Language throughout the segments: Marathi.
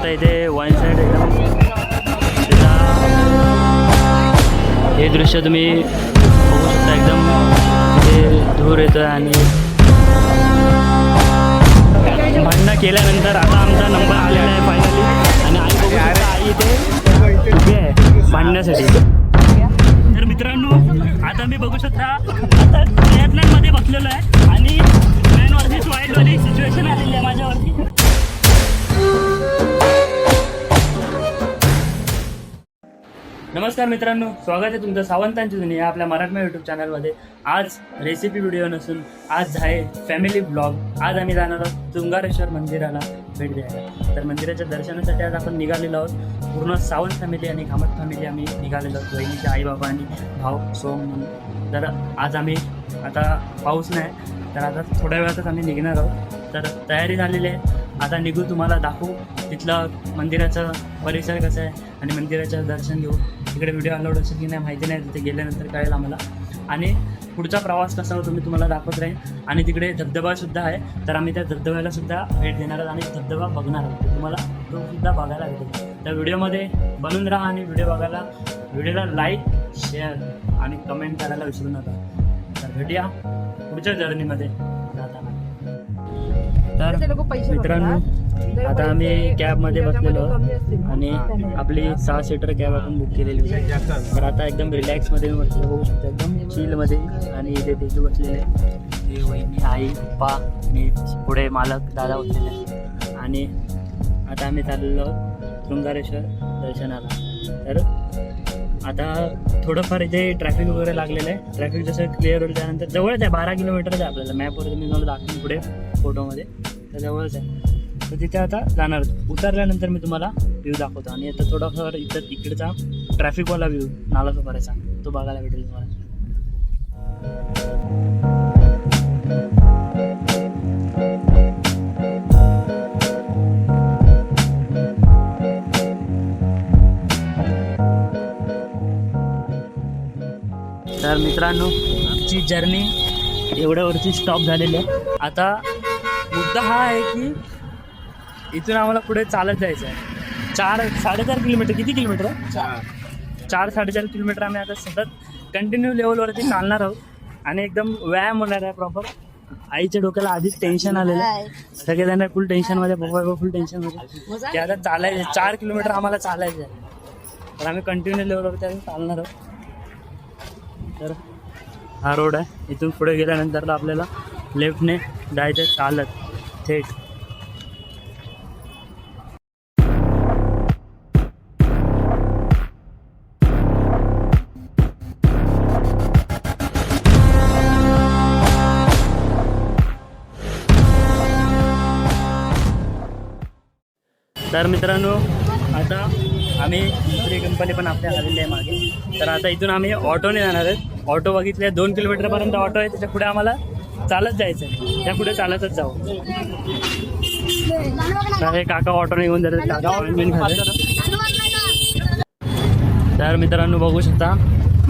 शकता इथे वन साईड एकदम हे दृश्य तुम्ही बघू शकता एकदम इथे धूर येतं आणि भांडणं केल्यानंतर आता आमचा नंबर आलेला आहे फायनली आणि आई बघू शकता आई इथे उभी आहे भांडण्यासाठी. तर मित्रांनो आता मी बघू शकता आता प्रयत्नांमध्ये बसलेलो आहे आणि मॅन वर्सेस वाली सिच्युएशन आलेली आहे माझ्यावरती. नमस्कार मित्रांनो स्वागत आहे तुमचं सावंतांची दुनिया आपल्या मराठमा यूट्यूब चॅनलमध्ये आज रेसिपी व्हिडिओ नसून आज आहे फॅमिली ब्लॉग आज आम्ही जाणार आहोत तुंगारेश्वर मंदिराला भेट द्यायला. तर मंदिराच्या दर्शनासाठी आज आपण निघालेलो आहोत. पूर्ण सावंत फॅमिली आणि कामत फॅमिली आम्ही निघालेलो आहोत. बहिणीचे आई बाबा आणि भाऊ सोम म्हणून. तर आज आम्ही आता पाऊस नाही तर आता थोड्या वेळातच आम्ही निघणार आहोत. तर तयारी झालेली आहे. आता निघू तुम्हाला दाखवू तिथलं मंदिराचं परिसर कसं आहे आणि मंदिराचं दर्शन घेऊ. तिकडे व्हिडिओ अलाउड असेल की नाही माहिती नाही तिथे गेल्यानंतर कळेल आम्हाला. आणि पुढचा प्रवास कसा होतो मी तुम्हाला दाखवत राहीन. आणि तिकडे धबधबासुद्धा आहे. तर आम्ही त्या धबधब्याला सुद्धा भेट देणार आहोत आणि धबधबा बघणार आहोत. तुम्हाला तो सुद्धा बघायला भेटेल. त्या व्हिडिओमध्ये बनून राहा आणि व्हिडिओ बघायला. व्हिडिओला लाईक शेअर आणि कमेंट करायला विसरू नका. तर भेटूया. पुढच्या जर्नीमध्ये जाताना. तर मित्रांनो आता आम्ही कॅबमध्ये बसलेलो आणि आपली सहा सीटर कॅब आपण बुक केलेली होती. तर आता एकदम रिलॅक्समध्ये बसलो होऊ शकतो. एकदम चिलमध्ये आणि इथे तेजू बसलेले वहिनी आई पप्पा आणि पुढे मालक दादा बसलेले. आणि आता आम्ही चाललेलो शृंगारेश्वर दर्शनाला. तर आता थोडंफार जे ट्रॅफिक वगैरे लागलेलं आहे. ट्रॅफिक जसं क्लिअर होईल त्यानंतर जवळच आहे बारा किलोमीटरच आहे आपल्याला. मॅपवर मी मला दाखवून पुढे फोटोमध्ये तर जवळच आहे. तर तिथे आता जाणार उतरल्यानंतर मी तुम्हाला व्ह्यू दाखवतो. आणि आता थोडाफार इथं इकडचा ट्रॅफिकवाला व्ह्यू नालासोपाऱ्याचा तो बघायला भेटेल तुम्हाला. तर मित्रांनो आमची जर्नी एवढ्यावरती स्टॉप झालेली आहे. आता मुद्दा हा आहे की इथून आम्हाला पुढे चालत जायचं आहे. चार साडेचार किलोमीटर किती किलोमीटर आहे चार साडेचार किलोमीटर आम्ही आता सतत कंटिन्यू लेवलवरती चालणार आहोत. आणि एकदम व्यायाम होणार आहे प्रॉपर आईच्या डोक्याला आधीच टेन्शन आलेलं आहे. सगळेजण फुल टेन्शनमध्ये पप्पा फुल टेन्शनमध्ये की आता चालायचं चार किलोमीटर आम्हाला चालायचं आहे. तर आम्ही कंटिन्यू लेवलवरती आम्ही चालणार आहोत. तर हा रोड आहे. इथून पुढे गेल्यानंतर आपल्याला लेफ्टने जायचं चालत. थेट. तर मित्रांनो आता आम्ही दुसरी कंपनी पण आपल्या आलेली आहे मागे. तर आता इथून आम्ही ऑटोने जाणार आहेत. ऑटो बघितले दोन किलोमीटरपर्यंत ऑटो आहे त्याच्या पुढे आम्हाला चालत जायचं आहे त्या पुढे चालतच जाऊ. तर हे काका ऑटो निघून जातात. काका ऑइलमेंट तर मित्रांनो बघू शकता.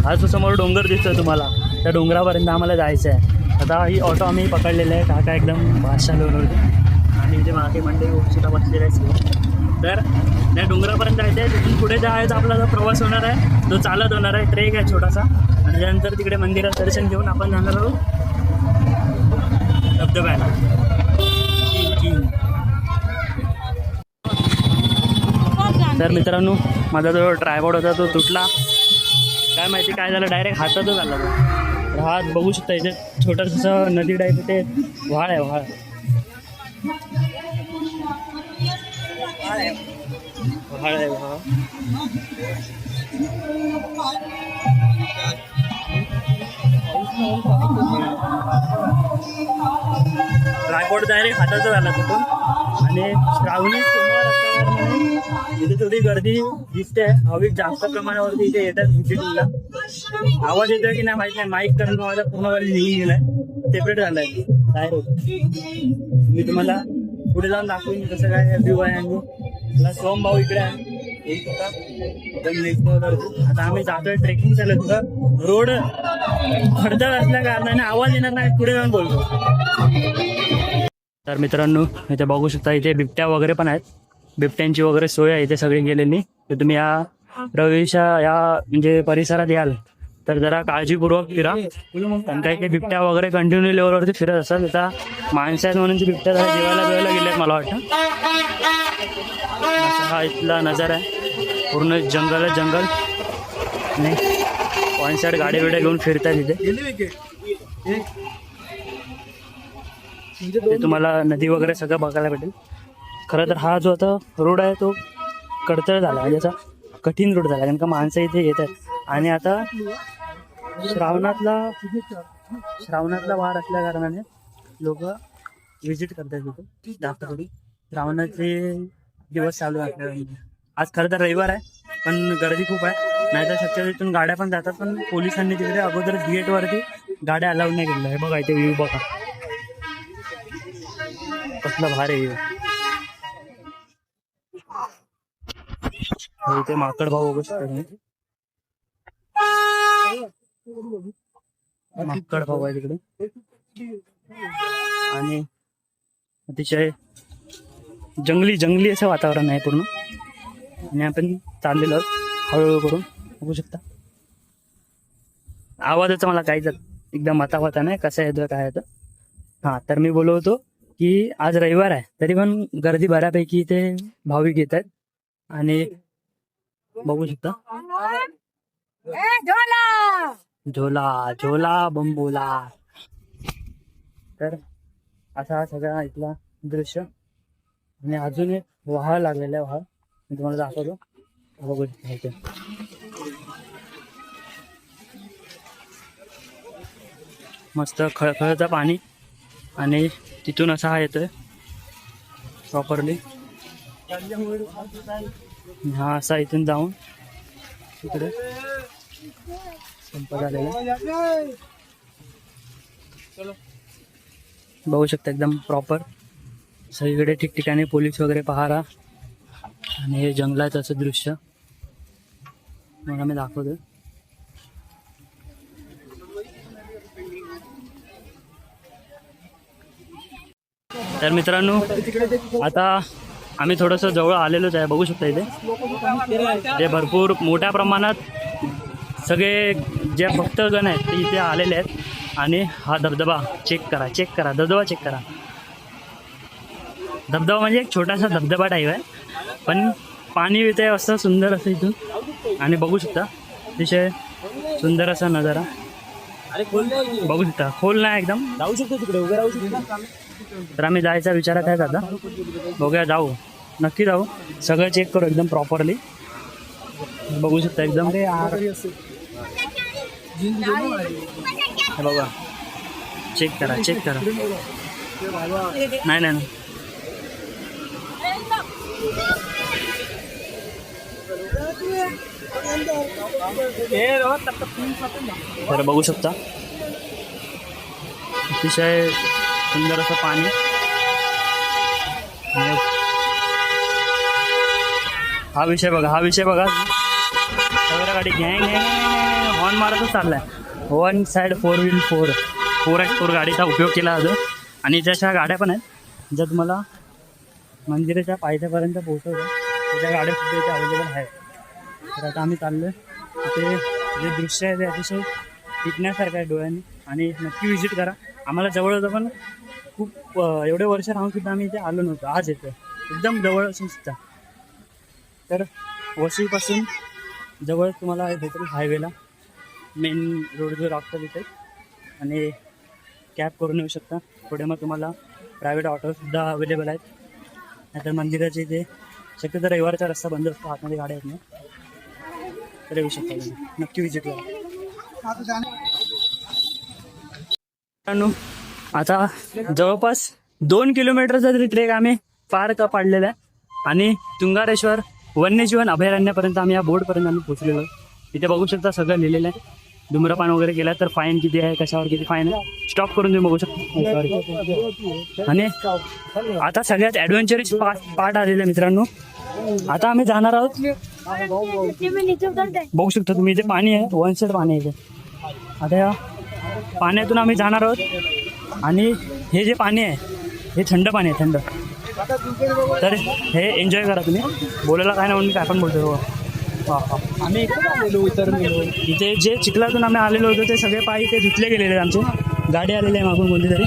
हा जो समोर डोंगर दिसतोय तुम्हाला. त्या डोंगरापर्यंत आम्हाला जायचं आहे आता ही ऑटो आम्ही पकडलेलं आहे काका एकदम भाषा होते. आणि इथे मागे मंडई सुद्धा बसलेले आहे तर त्या डोंगरापर्यंत जायचं आहे तिथून पुढे जायचा आपला जो प्रवास होणार आहे. तो चालत होणार आहे ट्रेक आहे छोटासा. आणि त्यानंतर तिकडे मंदिरात दर्शन घेऊन आपण जाणार आहोत. धबधब्याला. तर मित्रांनो माझा जो ट्रायबॉड होता तो तुटला. काय माहिती काय झालं डायरेक्ट हातातच आला तो. तर हात बघू शकता इथे छोटंसं नदी टाईप ते व्हाळ आहे व्हाळ. व्हाळ आहे व्हाळ. रायकोट डायरेक्ट हाताचा झाला तिथून. आणि श्रावणी सोमवार असल्यामुळे इथे थोडी गर्दी दिसते. हवी जास्त प्रमाणावरती इथे येतात व्हिजिटिंगला आवाज येतोय की नाही माहीत नाही. माईक करंट माझा पूर्ण गर्दी निघून गेलाय. सेपरेट झालाय. डायरेक्ट मी तुम्हाला पुढे जाऊन दाखवून कसं काय व्ह्यू आहे आणि मला सोम भाऊ इकडे आहे. आता आम्ही जातोय ट्रेकिंग चालत होतं रोड खडतर असल्या कारणाने आवाज येणार नाही. पुढे जाऊन बोलतो. तर मित्रांनो इथे बघू शकता इथे बिबट्या वगैरे पण आहेत. बिबट्यांची वगैरे सोय आहे इथे सगळी गेलेली. तर तुम्ही या रवीच्या या म्हणजे परिसरात याल. तर जरा काळजीपूर्वक फिरा. कारण काही काही बिबट्या वगैरे कंटिन्यू लेवलवरती फिरत असतात. आता माणसं आहेत म्हणून ते बिबट्या जरा जेवायला बिवायला गेलेत मला वाटतं. हा इथला नजारा आहे. पूर्ण जंगल आहे जंगल. आणि वन साईड गाडी बिड्या घेऊन फिरतात इथे ते तुम्हाला नदी वगैरे सगळं बघायला भेटेल. खरं तर हा जो आता रोड आहे तो कडतळ झाला. म्हणजे असा कठीण रोड झाला. कारण का माणसं इथे येतात. आणि आता श्रावणातला श्रावणातला वार असल्या कारणाने लोक व्हिजिट करतात तिथे जास्त श्रावणाचे दिवस चालू आहे आज खरं तर रविवार आहे पण गर्दी खूप आहे. नाहीतर शक्यतो इथून गाड्या पण जातात पण पोलिसांनी तिकडे अगोदर गेटवरती गाड्या अलाउड नाही केलेल्या. आहे बघा इथे व्ह्यू बघा. कसला भार आहे व्ह्यू इथे माकड भाऊ बघू शकतो माकड भाऊ आहे तिकडे. आणि अतिशय जंगली जंगली असं वातावरण आहे पूर्ण. आणि आपण चाललेलो आहोत हळूहळू करून. बघू शकता. आवाजाचा मला काहीच एकदम मतावता नाही कसं येतं काय येतं हा तर मी बोलवतो की आज रविवार आहे. तरी पण गर्दी बऱ्यापैकी इथे भाविक येत आहेत. आणि बघू शकता. झोला झोला बंबोला. तर असा हा सगळा इथला दृश्य. आणि अजून एक वाहा लागलेला आहे मी तुम्हाला दाखवतो. बघू शकता मस्त खळखळचं पाणी. आणि तिथून असा हा येतोय. प्रॉपरली. हा असा इथून जाऊन तिकडे. बघू शकता एकदम प्रॉपर सगळीकडे ठिकठिकाणी पोलीस वगैरे पहारा. आणि हे जंगलाचं असं दृश्य. मला मी दाखवतो तर मित्रांनो आता आम्ही थोडंसं जवळ आलेलोच आहे. बघू शकता इथे. ते भरपूर मोठ्या प्रमाणात सगळे जे भक्तगण आहेत ते इथे आलेले आहेत. आणि हा धबधबा चेक करा चेक करा. धबधबा चेक करा. धबधबा म्हणजे एक छोटासा धबधबा टाईप आहे. पण पाणी येते असं सुंदर असं इथून. आणि बघू शकता अतिशय सुंदर असा नजारा. बघू शकता खोल नाही एकदम. जाऊ शकतो तिकडे उभे राहू शकतो. तर आम्ही जायचा विचारात आहे आता. बघूया जाऊ. नक्की जाऊ. सगळं चेक करू एकदम प्रॉपरली बघू शकता एकदम. हे बघा. चेक करा चेक करा. नाही नाही नाही. तर बघू शकता. अतिशय सुंदर असं पाणी. हा विषय बघा हा विषय बघा. सगळ्या गाडी गँग हॉर्न मारतच चाललाय. One side four wheel four four x four गाडीचा उपयोग केला जातो आणि जशा गाड्या पण आहेत ज्या तुम्हाला मंदिराच्या पायथ्यापर्यंत पोहोचवतो त्याच्या गाड्या सुद्धा इथे अवेलेबल आहेत. तर आता आम्ही चाललो तिथे जे दृश्य आहे ते अतिशय टिकण्यासारखं आहे डोळ्यांनी. आणि नक्की व्हिजिट करा. आम्हाला जवळ होतं पण खूप एवढे वर्ष राहून सुद्धा आम्ही इथे आलो नव्हतो. आज येतो एकदम जवळ असून सुद्धा. तर वसईपासून जवळ तुम्हाला भेटेल हायवेला मेन रोडवर जो तिथे आणि कॅब करून येऊ शकता. पुढे मग तुम्हाला प्रायव्हेट ऑटोसुद्धा अवेलेबल आहेत. नाहीतर मंदिराच्या इथे शक्यतो रविवारचा रस्ता बंद असतो. आतमध्ये गाड्या आहेत ना तर येऊ शकता तुम्ही. नक्की विजिट करा. मित्रांनो आता जवळपास दोन किलोमीटरचा तरी ट्रेक आम्ही पार का पाडलेला आहे. आणि तुंगारेश्वर वन्यजीवन अभयारण्यापर्यंत आम्ही या बोर्डपर्यंत आम्ही पोहोचलेलो तिथे इथे बघू शकता सगळं लिहिलेलं आहे. धूम्रपान वगैरे केला तर फाईन किती आहे कशावर किती फाईन आहे स्टॉप करून तुम्ही बघू शकता. Oh, आणि आता सगळ्यात ॲडव्हेंचरस पार्ट पार्ट आलेला आहे मित्रांनो. आता आम्ही जाणार आहोत. बघू शकता तुम्ही इथे पाणी आहे वन साईड पाणी आहे आता या पाण्यातून आम्ही जाणार आहोत. आणि हे जे पाणी आहे हे थंड पाणी आहे थंड. तर हे एन्जॉय करा तुम्ही. बोलायला काय नाही म्हणून काय पण बोलतो हो. आम्ही इकडे आलेलो उतरलेलो इथे जे चिखलातून आम्ही आलेलो होतो ते सगळे पायी ते धुतले गेलेले आहेत आमचे. गाडी आलेली आहे मागून कोणती तरी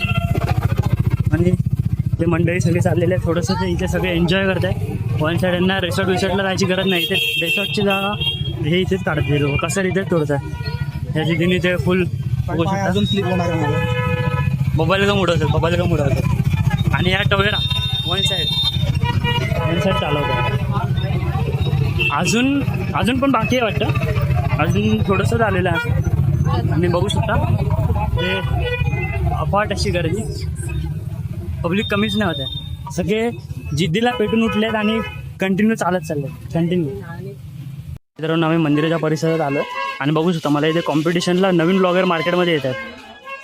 आणि ते मंडळी सगळे चाललेले आहेत. थोडंसं ते इथे सगळे एन्जॉय करत आहे वन साईड यांना रिसॉर्ट विसॉर्टला जायची गरज नाही. इथे रिसॉर्टची जागा हे इथेच काढत दिलो कसं इथेच थोडंसं ह्या तिथे इथे फुल अजून स्लिप होणार आहे. मोबाईल का उडवतात मोबाईल का उडवतात. आणि या Tavera one side one side चालवतात. अजून अजून पण बाकी आहे वाटतं. अजून थोडंसं झालेलं आहे. आम्ही बघू शकता. ते अफाट अशी गर्दी. पब्लिक कमीच नाही होत आहे. सगळे जिद्दीला पेटून उठले आहेत आणि कंटिन्यू चालत चालले कंटिन्यू मित्रांनो आम्ही मंदिराच्या परिसरात आलो. आणि बघू शकता मला इथे कॉम्पिटिशनला नवीन ब्लॉगर मार्केटमध्ये येतात.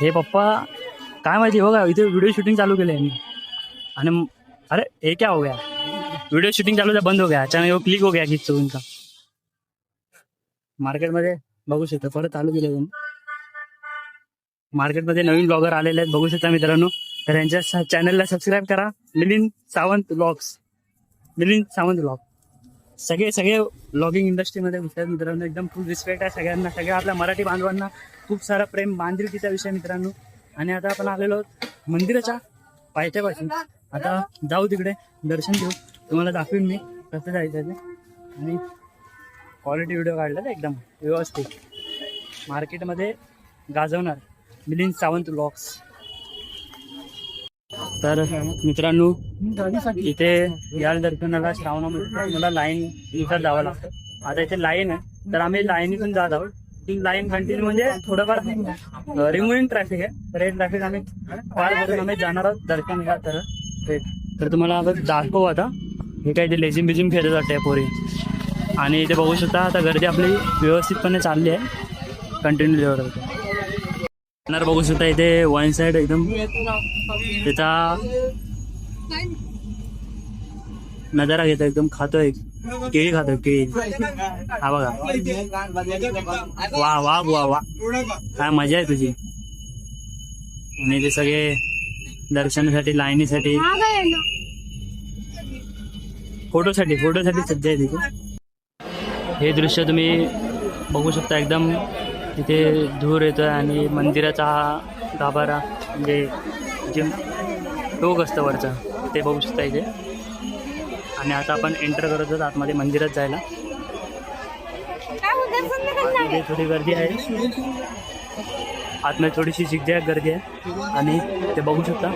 हे पप्पा काय माहिती हो का इथे व्हिडिओ शूटिंग चालू केले यांनी. आणि अरे हे क्या हो गया? व्हिडिओ शूटिंग चालू था बंद हो गया. अचानक वो क्लिक हो गया खिचतो इनका मार्केटमध्ये बघू शकता परत चालू केलं तुम्ही. मार्केटमध्ये नवीन ब्लॉगर आलेले आहेत बघू शकता मित्रांनो. तर यांच्या चॅनलला सबस्क्राईब करा. मिलिंद सावंत ब्लॉग्स मिलिंद सावंत ब्लॉग सगळे सगळे ब्लॉगिंग इंडस्ट्रीमध्ये घुसतात मित्रांनो. एकदम फुल रिस्पेक्ट आहे सगळ्यांना. सगळ्या आपल्या मराठी बांधवांना खूप सारा प्रेम बांधिलकीचा विषय मित्रांनो. आणि आता आपण आलेलो आहोत मंदिराच्या पायथ्यापासून आता जाऊ तिकडे दर्शन घेऊ. तुम्हाला दाखवीन मी कसं जायचं ते. आणि क्वालिटी व्हिडिओ काढला ना एकदम. व्यवस्थित. मार्केटमध्ये गाजवणार. मिलिंद सावंत लॉक्स तर मित्रांनो इथे या दर्शनाला श्रावणामध्ये मला लाईन नुसार जावं लागतं. आता इथे लाईन आहे. तर आम्ही लाईनीतून जात आहोत. ती लाईन कंटिन्यू म्हणजे थोडंफार रिमुव्हिंग ट्रॅफिक आहे. तर हे ट्रॅफिक आम्ही पार करून आम्ही जाणार आहोत दर्शन घ्या तर तर तुम्हाला आता दाखवू आता. हे काय ते लेझिम बिझिम खेळत वाटते पोरी. आणि इथे बघू शकता आता गर्दी आपली व्यवस्थितपणे चालली आहे. कंटिन्यू लेवल जाणार बघू शकता इथे वन साईड एकदम तिथं नजारा घेतो एकदम खातोय. केळी खातोय केळी. हा बघा. वा वा वा वा. काय मजा आहे तुझी. आणि ते सगळे दर्शनासाठी लाईनीसाठी. फोटोसाठी फोटोसाठी सज्जा आहे तिथे हे दृश्य तुम्ही बघू शकता एकदम तिथे धूर येतोय आणि मंदिराचा हा गाभारा म्हणजे जे टोक असतं वरचं ते बघू शकता इथे. आणि आता आपण एंटर करत आहोत आतमध्ये मंदिरात जायला. इथे थोडी गर्दी आहे. आतमध्ये थोडीशी झिकझॅक गर्दी आहे. आणि ते बघू शकता.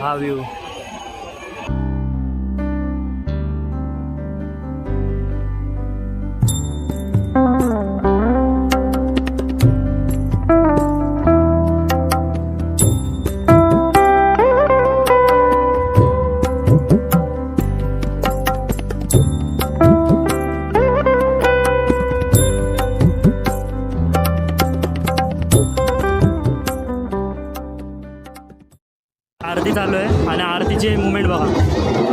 हा व्ह्यू आरती चालू आहे आणि आरतीचे मुवमेंट बघा.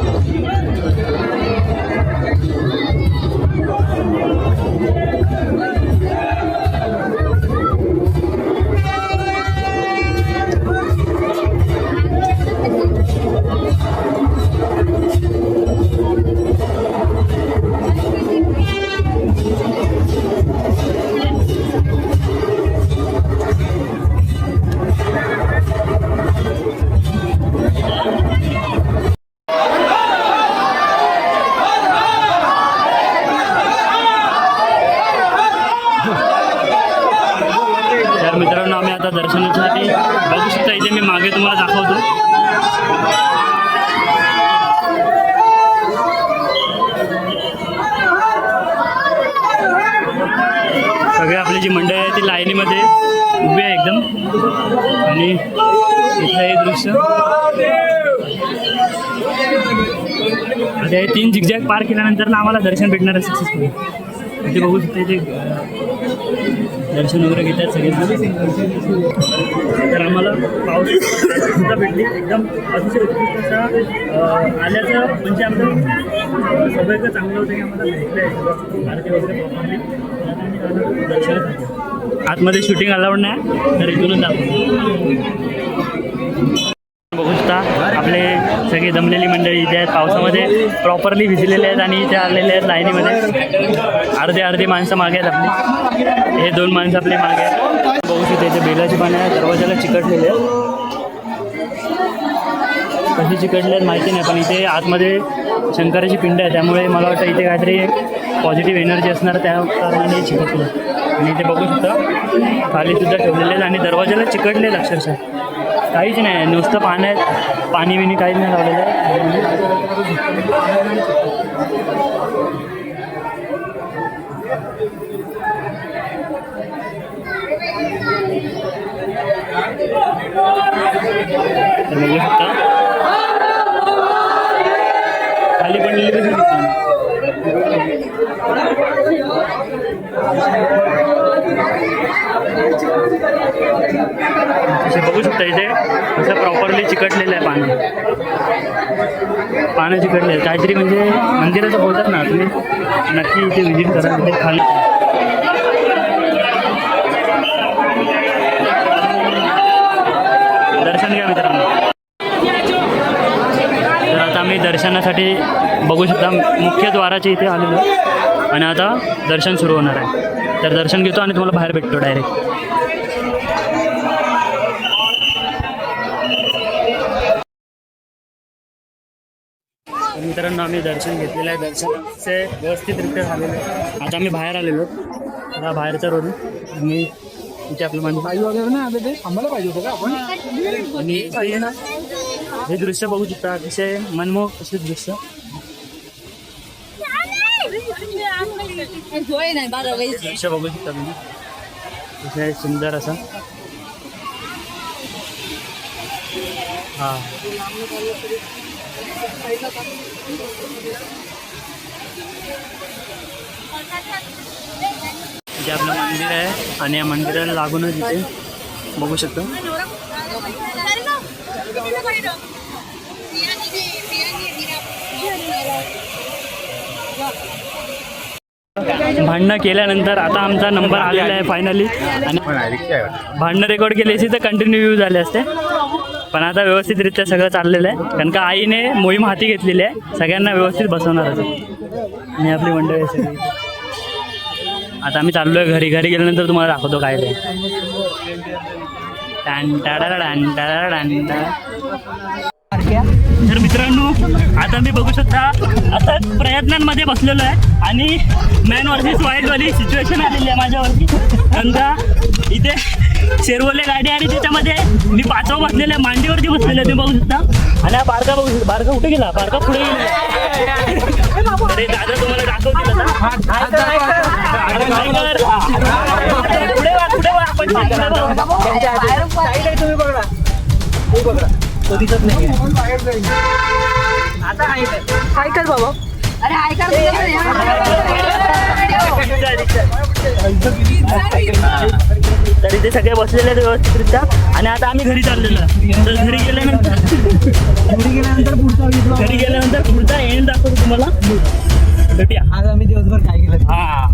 आता झिकझॅक पार केल्यानंतर ना आम्हाला दर्शन भेटणार आहे सक्सेसफुल ते बघू शकते ते दर्शन वगैरे घेतात सगळे तर आम्हाला पाऊस सुद्धा भेटली. एकदम अतिशय उत्कृष्ट असा आल्याचं म्हणजे आमचं सगळं चांगलं होतं की आम्हाला भेटलं आहे आरती वगैरे properly. आता आतमध्ये शूटिंग अलाउड नाही. तर इथूनच आपण बघू शकता आपले सगळी दमलेली मंडळी इथे आहेत. पावसामध्ये प्रॉपरली भिजलेले आहेत आणि इथे आलेले आहेत लाईनीमध्ये. अर्धे अर्धे माणसं मागे आहेत आपली. हे दोन माणसं आपले मागे आहेत. बघू शकते इथे बेलाची पानं आहे दरवाजाला चिकटलेले आहेत. कशी चिकटले आहेत माहिती नाही पण इथे आतमध्ये शंकराची पिंड आहे. त्यामुळे मला वाटतं इथे काहीतरी एक पॉझिटिव्ह एनर्जी असणार त्या कारणाने चिकटलं. आणि इथे बघू शकता खाली सुद्धा ठेवलेले आहेत आणि दरवाजाला चिकटले आहेत अक्षरशः. काहीच नाही नुसतं पाण्यात पाणी बिणी काहीच नाही लावलेलं. आहे तर बघू खाली पडलेली असे बघू शकता इथे असं प्रॉपरली चिकटलेलं आहे पाणी. पाणी चिकटले आहे. काहीतरी म्हणजे मंदिराचं बोलतात ना तुम्ही नक्की इथे व्हिजिट करा इथे खाली. दर्शन घ्या मित्रांनो. तर आता आम्ही दर्शनासाठी बघू शकता मुख्य द्वाराच्या इथे आलेलो. आणि आता दर्शन सुरू होणार आहे. तर दर्शन घेतो आणि तुम्हाला बाहेर भेटतो डायरेक्ट तर मित्रांनो आम्ही दर्शन घेतलेलं आहे. दर्शनाचे व्यवस्थितरित्या झालेलं आहे. आता आम्ही बाहेर आलेलो आहोत. हा बाहेरचा रोड. आणि इथे आपलं मंदिर आई वगैरे नाही आले ते थांबायला पाहिजे होतं का आपण? आणि इथे हे दृश्य बघू शकता. अतिशय मनमोहक असे दृश्य. दृश्य बघू शकता तुम्ही. अतिशय सुंदर असं. हा. जे आपलं मंदिर आहे आणि या मंदिराला लागूनच इथे बघू शकतो. भांडणं केल्यानंतर आता आमचा नंबर आलेला आहे फायनली आणि भांडणं रेकॉर्ड केली असती तर कंटिन्यू व्ह्यू झाले असते. पण आता व्यवस्थितरित्या सगळं चाललेलं आहे. कारण का आईने मोहीम हाती घेतलेली आहे. सगळ्यांना व्यवस्थित बसवणार आहे. आणि आपली मंडळी सगळी. आता आम्ही चाललोय घरी. घरी गेल्यानंतर तुम्हाला दाखवतो काय ते. टॅन टाडा टॅन टाडा तर मित्रांनो आता मी बघू शकता आता प्रयत्नांमध्ये बसलेलो आहे आणि मॅन वर्सेस वाईल्डवाली सिच्युएशन आलेली आहे माझ्यावरती. का इथे शेरवले गाडी आणि त्याच्यामध्ये मी पाचवा बसलेला आहे मांडीवरती बसलेलो आहे, तुम्ही बघू शकता. आणि हा बारका बघू शकता. बारका कुठे गेला? बारका पुढे गेला. अरे दादा तुम्हाला दाखवतील? पुढे वा पुढे वा आपण अरे ऐका तर इथे सगळे बसलेले आहेत व्यवस्थितरित्या. आणि आता आम्ही घरी चाललेलो. तर घरी गेल्यानंतर घरी गेल्यानंतर पुढचा घरी गेल्यानंतर पुढचा एंड दाखवतो तुम्हाला. आज आम्ही दिवसभर काय केलं? हा.